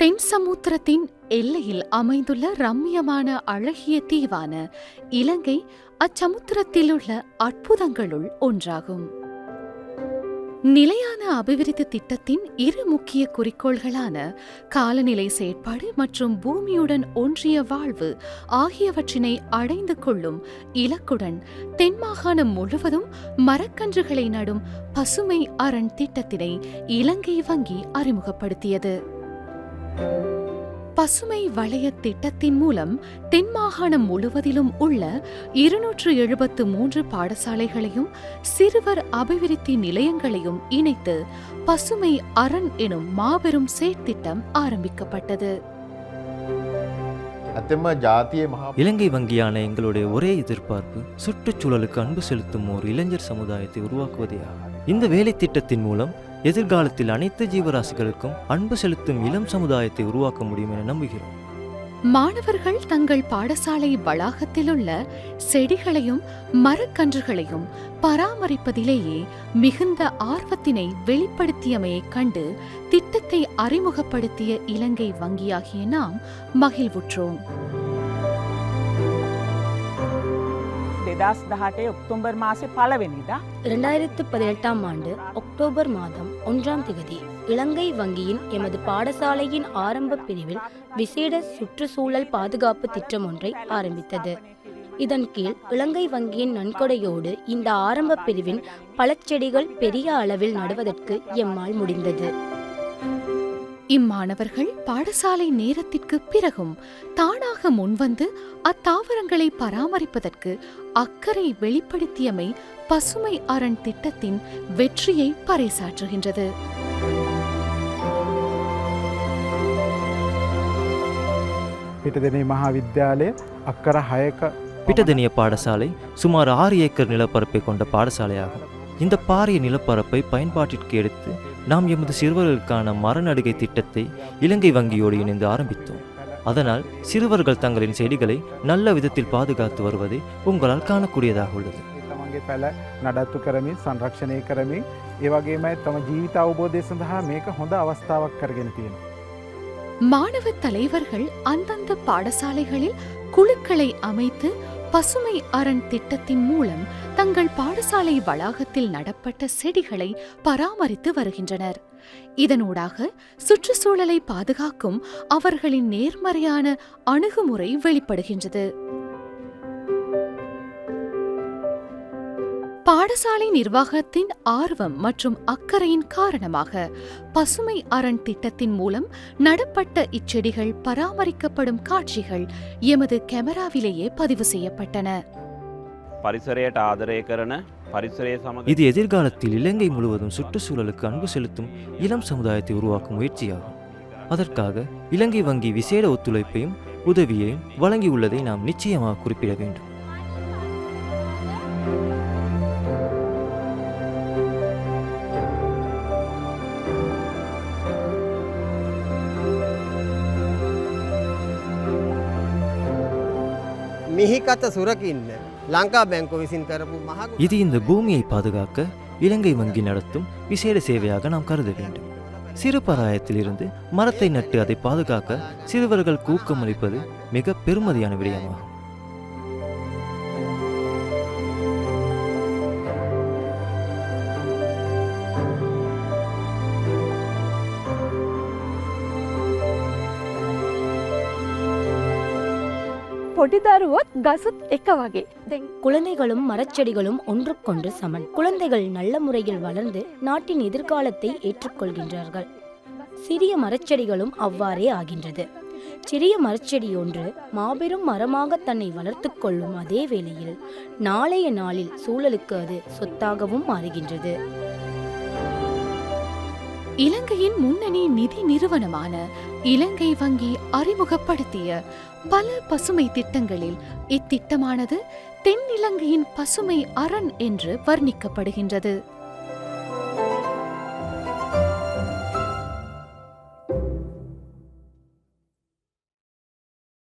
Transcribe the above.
தென் சமுத்திரத்தின் எல்லையில் அமைந்துள்ள ரம்மியமான அழகிய தீவான இலங்கை அச்சமுத்திரத்திலுள்ள அற்புதங்களுள் ஒன்றாகும். நிலையான அபிவிருத்தி திட்டத்தின் இரு முக்கிய குறிக்கோள்களான காலநிலை செயற்பாடு மற்றும் பூமியுடன் ஒன்றிய வாழ்வு ஆகியவற்றினை அடைந்து கொள்ளும் இலக்குடன் தென் மாகாணம் முழுவதும் மரக்கன்றுகளை நடும் பசுமை அரண் திட்டத்தினை இலங்கை வங்கி அறிமுகப்படுத்தியது. பசுமை வளைய திட்டத்தின் மூலம் தென் மாகாணம் முழுவதிலும் உள்ள இருநூற்று எழுபத்து மூன்று பாடசாலைகளையும் சிறுவர் அபிவிருத்தி நிலையங்களையும் இணைத்து பசுமை அரண் எனும் மாபெரும் செயற்திட்டம் ஆரம்பிக்கப்பட்டது. இலங்கை வங்கியான எங்களுடைய ஒரே எதிர்பார்ப்பு சுற்றுச்சூழலுக்கு அன்பு செலுத்தும் ஒரு இளைஞர் சமுதாயத்தை உருவாக்குவதே இந்த வேலை திட்டத்தின் மூலம் எதிர்காலத்தில் அனைத்து ஜீவராசிகளுக்கும் அன்பு செலுத்தும் இளம் சமுதாயத்தை உருவாக்க முடியும் என நம்புகிறோம். மாணவர்கள் தங்கள் பாடசாலை வளாகத்திலுள்ள செடிகளையும் மரக்கன்றுகளையும் பராமரிப்பதிலேயே மிகுந்த ஆர்வத்தினை வெளிப்படுத்தியமையைக் கண்டு திட்டத்தை அறிமுகப்படுத்திய இலங்கை வங்கியாகிய நாம் மகிழ்வுற்றோம். දෙදස් දහටේ ඔක්තොම්බර් මාසය පලවෙනිදා இரண்டாயிரத்து பதினெட்டாம் ஆண்டு அக்டோபர் மாதம் ஒன்றாம் திகதி இலங்கை வங்கியின் எமது பாடசாலையின் ஆரம்ப பிரிவில் விசேட சுற்றுச்சூழல் பாதுகாப்பு திட்டம் ஒன்றை ஆரம்பித்தது இதன் கீழ் இலங்கை வங்கியின் நன்கொடையோடு இந்த ஆரம்ப பிரிவின் பழச்செடிகள் பெரிய அளவில் நடுவதற்கு எம்மால் முடிந்தது இம்மாணவர்கள் பாடசாலை நேரத்திற்கு பிறகும் தானாக முன்வந்து அத்தாவரங்களை பராமரிப்பதற்கு அக்கறை வெளிப்படுத்தியமை பசுமை அரண் திட்டத்தின் வெற்றியை பறைசாற்றுகின்றது පිටදෙනේ මහා විද්‍යාලය අක්කර හයක பிட்டதெனிய பாடசாலை சுமார் ஆறு ஏக்கர் நிலப்பரப்பை கொண்ட பாடசாலையாகும் இந்த பாரிய நிலப்பரப்பை பயன்பாட்டிற்கு எடுத்து நாம் எமது சிறுவர்களுக்கான மரநடுகை திட்டத்தை இலங்கை வங்கியோடு இணைந்து ஆரம்பித்தோம் அதனால் சிறுவர்கள் தங்களின் செடிகளை நல்ல விதத்தில் பாதுகாத்து வருவதை உங்களால் காணக்கூடியதாக உள்ளது තමන්ගේ පැල නඩත්තු කරමින් සංරක්ෂණය කරමින් ඒවගේමයි තම ජීවිත අවබෝධය සඳහා මේක හොඳ අවස්ථාවක් කරගෙන තියෙන. மாணவ தலைவர்கள் அந்தந்த பாடசாலைகளில் குழுக்களை அமைத்து பசுமை அரண் திட்டத்தின் மூலம் தங்கள் பாடசாலை வளாகத்தில் நடப்பட்ட செடிகளை பராமரித்து வருகின்றனர். இதனூடாக சுற்றுச்சூழலை பாதுகாக்கும் அவர்களின் நேர்மறையான அணுகுமுறை வெளிப்படுகின்றது. பாடசாலை நிர்வாகத்தின் ஆர்வம் மற்றும் அக்கறையின் காரணமாக பசுமை அரண் திட்டத்தின் மூலம் நடப்பட்ட இச்செடிகள் பராமரிக்கப்படும் காட்சிகள் எமது கேமராவிலேயே பதிவு செய்யப்பட்டன පරිසරයට ආදරය කරන පරිසරය සමඟ இது எதிர்காலத்தில் இலங்கை முழுவதும் சுற்றுச்சூழலுக்கு அன்பு செலுத்தும் இளம் சமுதாயத்தை உருவாக்கும் முயற்சியாகும் அதற்காக இலங்கை வங்கி விசேட ஒத்துழைப்பையும் உதவியையும் வழங்கியுள்ளதை நாம் நிச்சயமாக குறிப்பிட வேண்டும் மிகிகத்த சுரக்கின்ன லங்கா பேங்க் விசின் கரப்பு மகா இது இந்த பூமியை பாதுகாக்க இலங்கை வங்கி நடத்தும் விசேட சேவையாக நாம் கருத வேண்டும் சிறு பராயத்திலிருந்து மரத்தை நட்டு அதை பாதுகாக்க சிறுவர்களுக்கு ஊக்கமளிப்பது மிக பெருமதியான விடயமாகும் ಹೊಡಿದಾರುವತ್ எக்க வகை குழந்தைகளும் மரச்செடிகளும் ஒன்றுக்கொன்று சமன். குழந்தைகள் நல்ல முறையில் வளர்ந்து நாட்டின் எதிர்காலத்தை ஏற்றுக்கொள்கின்றார்கள். சிறிய மரச்செடிகளும் அவ்வாறே ஆகின்றது. சிறிய மரச்செடி ஒன்று மாபெரும் மரமாக தன்னை வளர்த்து கொள்ளும் அதே வேளையில் நாளைய நாளில் சூழலுக்கு அது சொத்தாகவும் மாறுகின்றது. இலங்கையின் முன்னணி நிதி நிறுவனமான இலங்கை வங்கி அறிமுகப்படுத்திய பல பசுமை திட்டங்களில் இத்திட்டமானது தென்னிலங்கையின் பசுமை அரண் என்று வர்ணிக்கப்படுகின்றது.